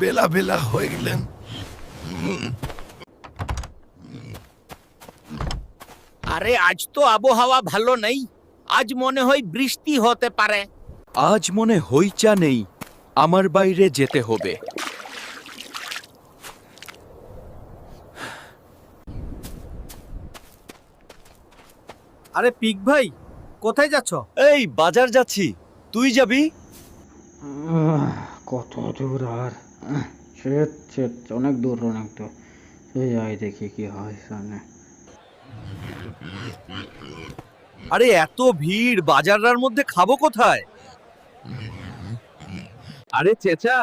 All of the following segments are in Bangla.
বেলা বেলা হয়ে গেলেন। আরে আজ তো আবহাওয়া ভালো নেই। আজ মনে হয় বৃষ্টি হতে পারে। আজ মনে হইচা নেই আমার বাইরে যেতে হবে। আরে পিক ভাই কোথায় যাচ্ছ? এই বাজার যাচ্ছি। তুই যাবি? কত দূর আর? শেট শেট অনেক দূর অনেক দূর। যাই দেখি কি হয় সামনে। আরে এত ভিড় বাজারটার মধ্যে খাব কোথায়? আরে চেচা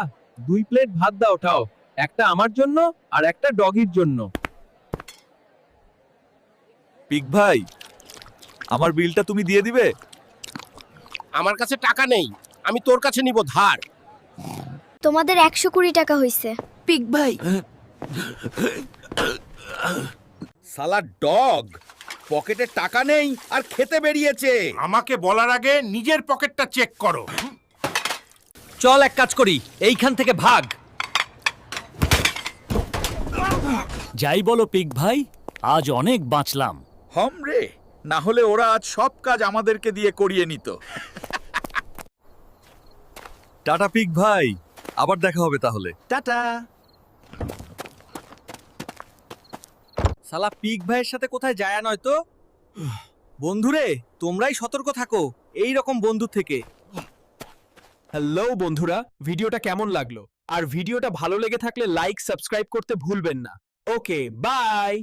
দুই প্লেট ভাত দাও ওঠাও। একটা আমার জন্য আর একটা ডগির জন্য। পিক ভাই আমার বিলটা তুমি দিয়ে দিবে? আমার কাছে টাকা নেই আমি তোর কাছে নিব ধার। তোমাদের একশো কুড়ি টাকা হইছে। পিক ভাই। সালা ডগ পকেটে টাকা নেই আর খেতে বেরিয়েছে। আমাকে বলার আগে নিজের পকেটটা চেক করো। চল এক কাজ করি এইখান থেকে ভাগ। যাই বলো পিক ভাই আজ অনেক বাঁচলাম। হম রে না হলে ওরা আজ সব কাজ আমাদেরকে দিয়ে করিয়ে নিত। টাটা পিক ভাই। আবার দেখা হবে তাহলে। টাটা। সালা পিক ভাইয়ের সাথে কোথায় যায় নয় তো? বন্ধুরে তোমরাই সতর্ক থাকো এই রকম বন্ধু থেকে। হ্যালো বন্ধুরা ভিডিওটা কেমন লাগল? আর ভিডিওটা ভালো লেগে থাকলে লাইক সাবস্ক্রাইব করতে ভুলবেন না। Okay bye